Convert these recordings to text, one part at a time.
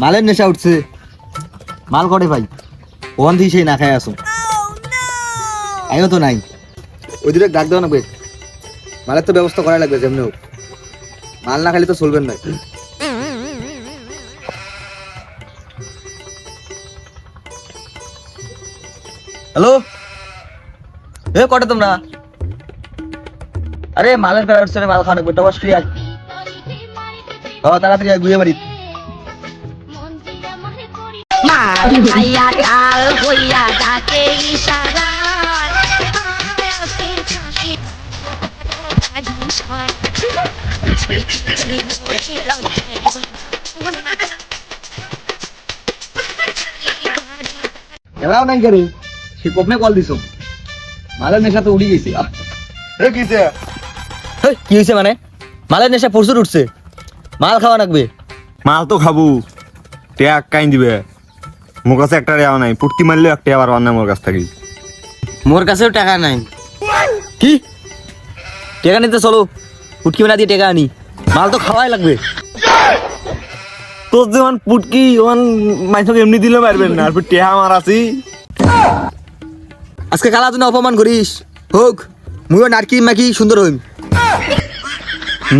মালের নেশা উঠছে। মাল করে ভাই। ওখান থেকে সেই না খাই আসো। আমিও তো নাই। ওই দিকে ডাক দেওয়া লাগবে। মালের তো ব্যবস্থা করা লাগবে, যেমনি হোক। মাল না খালি তো চলবেন না। হ্যালো? এ, কটে তোমরা? আরে, মালের প্যারা মাল খাওয়া লাগবে টবাস ফ্রি আজ তাড়াতাড়ি গুয়ে বাড়ি মাল কাল হইয়া ডাকে ইশারা এরাও নাই করে সে কপনে কল দিছো। মালের নেশা তো উড়ি গেছি। কি হয়েছে মানে? মালের নেশা প্রচুর উঠছে। মাল খাওয়া লাগবে মাল তো খাব। টেয়া কাইন দিবে। মোর কাছে একটা রেওয়া নাই পুটকি মারলেও একটা আবার অন্য মোর কাছ থাকি। মোর কাছেও টাকা নাই। কি? টেকা নিতে চলো পুটকি মেলা দিয়ে টেকা আনি। মাল তো খাওয়াই লাগবে। তোর যেমন পুটকি ওমান মাইসকে এমনি দিলে মারবেন না আর টেহা আমার আছি আজকে কালা তুই অপমান করিস। হোক মুইও নাটকি মাকি সুন্দর হইম।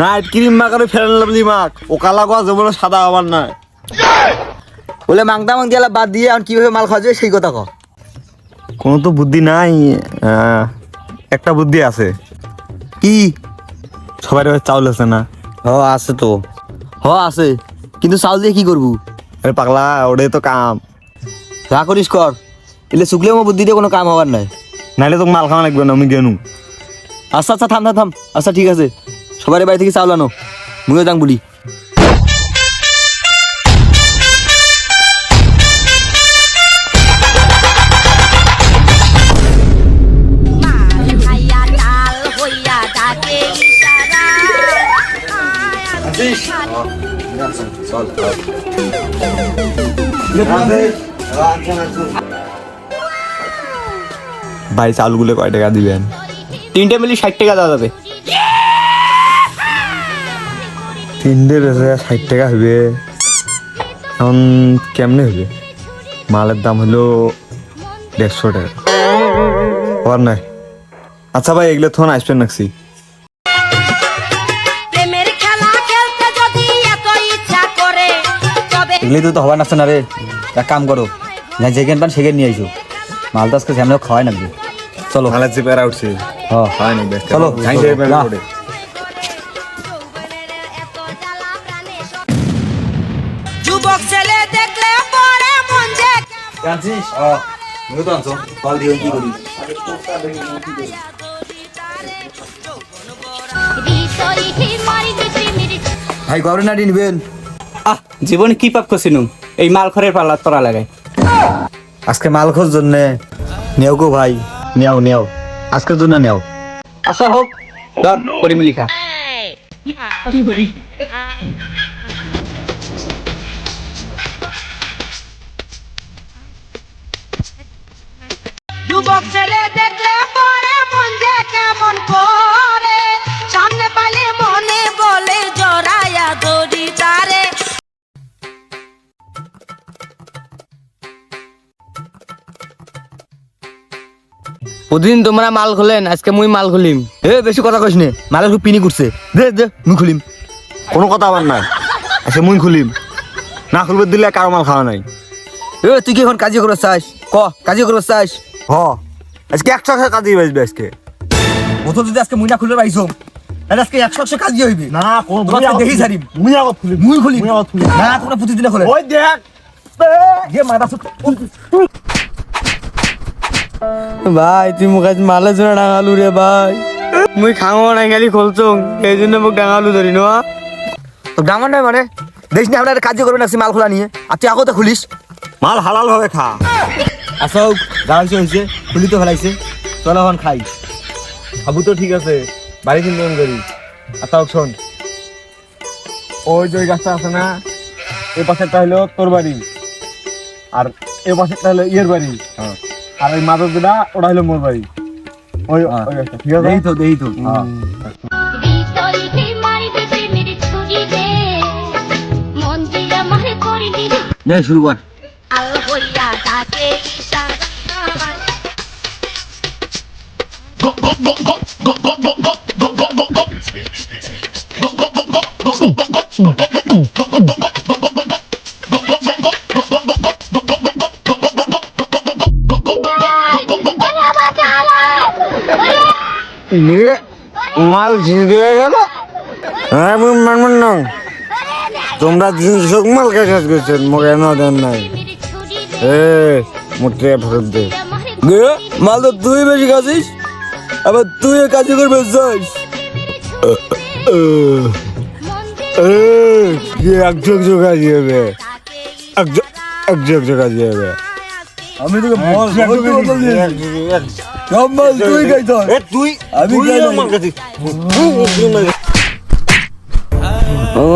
নাইট ক্রিম মাকারে ফেরান লাভলি মাক ও কালা গোয়া যেমন সাদা হবার না বলে মাংদা মাং দিয়ালা বাদ দিয়ে এখন কীভাবে মাল খাওয়া যাবে সেই কথা ক। কোনো তো বুদ্ধি নাই একটা বুদ্ধি আছে। কি? সবাই চাউল আছে না? হ আছে তো। হ আছে। কিন্তু চাউল দিয়ে কি করব? আরে পাগলা ওটাই তো কাম। যা করিস কর। এলে শুকলেও আমার বুদ্ধি দিয়ে কোনো কাম হবার নাই। নাইলে তো মাল খাওয়া লাগবে না আমি গেনু। আচ্ছা আচ্ছা থাম থাম থাম। আচ্ছা ঠিক আছে। সবার বাড়ি থেকে চাউল আনো। মুইও যাং বলি। ভাই চাউলগুলো কয় টাকা দিবেন? তিনটে মিলি ষাট টাকা দেওয়া যাবে। তিনটে ষাট টাকা হবে। এখন কেমনে হবে? মালের দাম হলো দেড়শো টাকা। হওয়ার নাই। আচ্ছা ভাই, এগুলো থোন আসবেন নাকছি এগুলি তো হবার নাচছে না রে। এক কাম করো না যেখান পান সেখান নিয়ে আইসো। মাল তো আজকে সামনে খাওয়াই নাকবে চলো। মালের যে প্যারা উঠছে হয় না চলো, যাই চলো, যাই যা। করে যুবক ছেলে দেখলে পরে মন যে জানছিস? মুই আনছো। কল দিও কি করি? ভাই গবরে না নিবেন? আহ জীবনে কি পাপ করছিনু এই মাল খরের পাল্লা তোরা লাগাই আজকে মাল খোঁজ জন্য নেও গো ভাই নেও নেও। আজকের জন্য নেও। আচ্ছা হোক ধর পরিমিলি খা। যুবক প্রতিদিন তোমরা মাল খুলেন আজকে মুই মাল খুলিম। এ বেশি কথা কইস নে মালের খুব পিনি করছে দে দে মুই খুলিম। কোনো কথা আবার নাই। আচ্ছা মুই খুলিম। না খুলবে দিলে কারও মাল খাওয়া নাই। এ তুই কি এখন কাজে করবে চাস? ক কাজে করবে চাস? হ। আজকে একশো একশো কাজই বাজবে আজকে। বোতল যদি আজকে মুই না খুলে পাইছো তাহলে আজকে একশো একশো কাজই হইবে। না কোন দেখি ছাড়িম মুই আগত খুলিম। মুই খুলি মুই না তোমরা প্রতিদিনে খোলে। ওই দেখ। মাথা ভাই তুই মুখ আজ মালে জন্য ডাঙালু রে ভাই। মুই খাঙো না খালি খুলছং এই জন্য মোক ডাঙালু ধরি না? তো ডাঙর নয় মানে? দেখ না আমরা কাজে করবে না মাল খোলা নিয়ে। আর তুই আগতে খুলিস মাল হালাল ভাবে খা। হোক যা হয়েছে খুলি তো ফেলাইছে। চলো এখন খাই। আবু তো ঠিক আছে বাড়ি কিন্তু করি আচ্ছা হোক শোন ওই যে ওই গাছটা আছে না এই পাশেরটা হলো তোর বাড়ি আর এই পাশেরটা হলো ইয়ের বাড়ি আর ওই মাদক যেটা ওটা হলো মোর বাড়ি ওই হ্যাঁ। ঠিক আছে দেই তো দেই তো হ্যাঁ। মন শুরু কর আল হইয়া মাল ছিঁড়ে দিয়ে গেল হ্যাঁ আমি মানব না তোমরা তিনশো মাল কাজ করছেন মোকে এনে দেন নাই এ মোটে ফেরত দে মাল তো তুই বেশি খাচ্ছিস আবার তুই কাজ করবে যাস কি একযোগ যোগা যাবে একযোগ একযোগ যোগা যাবে আমি তোকে বল বলতে বলতে। সব মাল তুই খাইছ তুই আমি খাই নাই।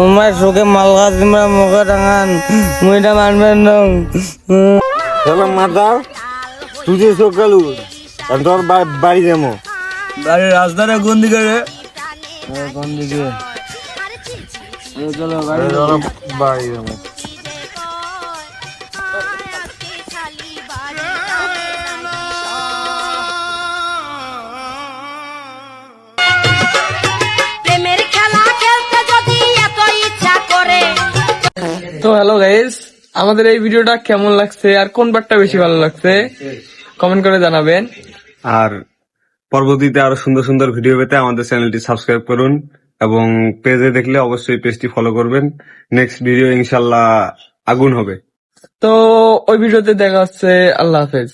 আমার চোখে মাল খাস তোমরা মুখে টাঙান মুইটা মানবেন না চলো মাতা তুই যে চোখ গেলু তোর বা- বাড়ি যাব বাড়ির রাস্তাটা কোন দিকে রে? কোন দিকে? চলো বাড়ি বাড়ি যাব। তো হ্যালো গাইস আমাদের এই ভিডিওটা কেমন লাগছে আর কোন পার্টটা বেশি ভালো লাগছে? কমেন্ট করে জানাবেন। আর পরবর্তীতে আরও সুন্দর সুন্দর ভিডিও পেতে আমাদের চ্যানেলটি সাবস্ক্রাইব করুন এবং পেজে দেখলে অবশ্যই পেজটি ফলো করবেন। নেক্সট ভিডিও ইনশাল্লাহ আগুন হবে। তো ওই ভিডিওতে দেখা হচ্ছে আল্লাহ হাফেজ।